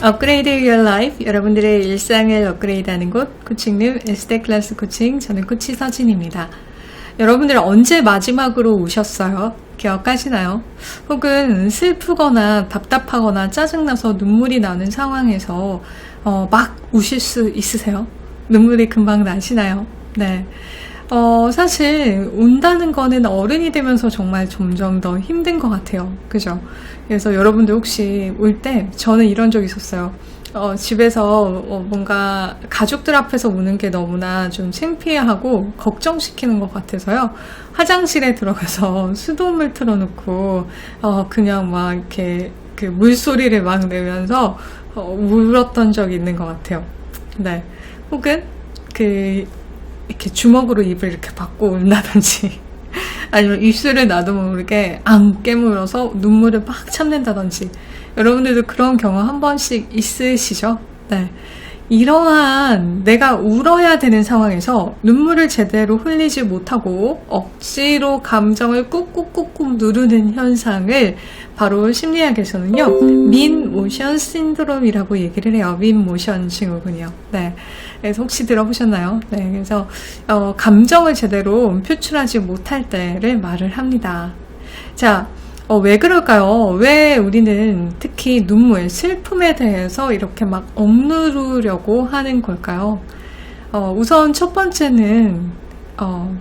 업그레이드 your life 여러분들의 일상을 업그레이드하는 곳 코칭룸 에스테 클래스 코칭 저는 코치 서진입니다. 여러분들 언제 마지막으로 우셨어요? 기억하시나요? 혹은 슬프거나 답답하거나 짜증나서 눈물이 나는 상황에서 어, 막 우실 수 있으세요? 눈물이 금방 나시나요? 네. 어, 사실, 운다는 거는 어른이 되면서 정말 점점 더 힘든 것 같아요. 그죠? 그래서 여러분들 혹시 울 때, 저는 이런 적 있었어요. 어, 집에서 어, 뭔가 가족들 앞에서 우는 게 너무나 좀 창피하고 걱정시키는 것 같아서요. 화장실에 들어가서 수돗물 틀어놓고, 어, 그냥 막 이렇게 그 물소리를 막 내면서 어, 울었던 적이 있는 것 같아요. 네. 혹은 그 이렇게 주먹으로 입을 이렇게 받고 운다든지 아니면 입술을 나도 모르게 안 깨물어서 눈물을 막 참는다든지 여러분들도 그런 경험 한 번씩 있으시죠? 네. 이러한 내가 울어야 되는 상황에서 눈물을 제대로 흘리지 못하고 억지로 감정을 꾹꾹꾹꾹 누르는 현상을 바로 심리학에서는요, 민 모션 신드롬이라고 얘기를 해요. 민 모션 증후군이요. 네. 그래서 혹시 들어보셨나요? 네. 그래서, 어, 감정을 제대로 표출하지 못할 때를 말을 합니다. 자, 어, 왜 그럴까요? 왜 우리는 특히 눈물, 슬픔에 대해서 이렇게 막 억누르려고 하는 걸까요? 어, 우선 첫 번째는, 어,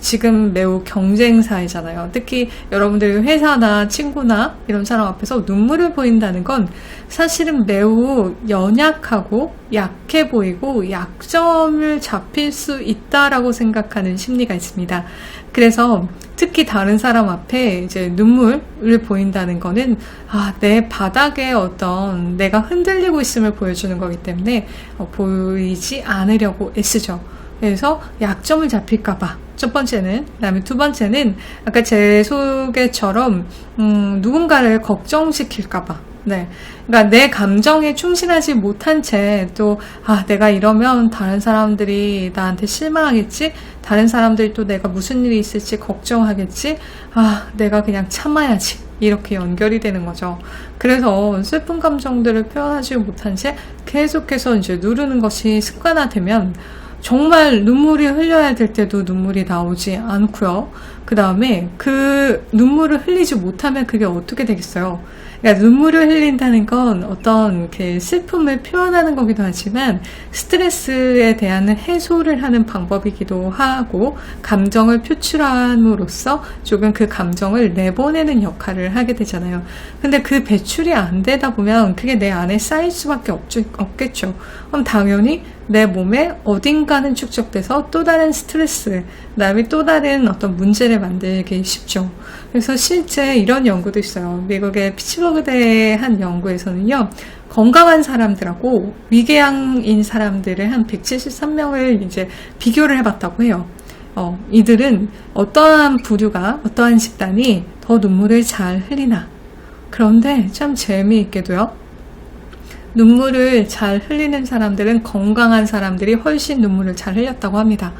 지금 매우 경쟁사이잖아요. 특히 여러분들 회사나 친구나 이런 사람 앞에서 눈물을 보인다는 건 사실은 매우 연약하고 약해 보이고 약점을 잡힐 수 있다라고 생각하는 심리가 있습니다. 그래서 특히 다른 사람 앞에 이제 눈물을 보인다는 거는 아, 내 바닥에 어떤 내가 흔들리고 있음을 보여주는 거기 때문에 어, 보이지 않으려고 애쓰죠. 그래서 약점을 잡힐까봐 첫 번째는 그 다음에 두 번째는 아까 제 소개처럼 음, 누군가를 걱정시킬까봐 네. 그러니까 내 감정에 충실하지 못한 채 또, 아, 내가 이러면 다른 사람들이 나한테 실망하겠지? 다른 사람들이 또 내가 무슨 일이 있을지 걱정하겠지? 아, 내가 그냥 참아야지. 이렇게 연결이 되는 거죠. 그래서 슬픈 감정들을 표현하지 못한 채 계속해서 이제 누르는 것이 습관화되면 정말 눈물이 흘려야 될 때도 눈물이 나오지 않고요. 그 다음에 그 눈물을 흘리지 못하면 그게 어떻게 되겠어요? 그러니까 눈물을 흘린다는 건 어떤 그 슬픔을 표현하는 거기도 하지만 스트레스에 대한 해소를 하는 방법이기도 하고 감정을 표출함으로써 조금 그 감정을 내보내는 역할을 하게 되잖아요. 근데 그 배출이 안 되다 보면 그게 내 안에 쌓일 수밖에 없, 없겠죠. 그럼 당연히 내 몸에 어딘가는 축적돼서 또 다른 스트레스, 그다음에 또 다른 어떤 문제를 만들기 쉽죠. 그래서 실제 이런 연구도 있어요. 미국의 피츠버그대의 한 연구에서는요, 건강한 사람들하고 위궤양인 사람들을 한 173명을 이제 비교를 해봤다고 해요. 어, 이들은 어떠한 부류가, 어떠한 집단이 더 눈물을 잘 흘리나. 그런데 참 재미있게도요. 눈물을 잘 흘리는 사람들은 건강한 사람들이 훨씬 눈물을 잘 흘렸다고 합니다.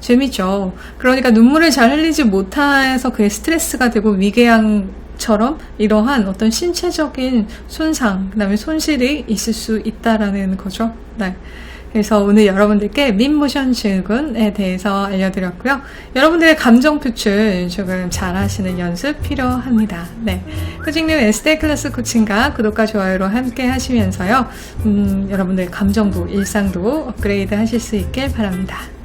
재미죠. 그러니까 눈물을 잘 흘리지 못해서 그게 스트레스가 되고 위궤양 처럼 이러한 어떤 신체적인 손상, 그 다음에 손실이 있을 수 있다라는 거죠. 네. 그래서 오늘 여러분들께 민모션 증후군에 대해서 알려드렸고요. 여러분들의 감정 표출 조금 잘 하시는 연습 필요합니다. 네. 코칭님 에스테 클래스 코칭과 구독과 좋아요로 함께 하시면서요. 음, 여러분들의 감정도 일상도 업그레이드 하실 수 있길 바랍니다.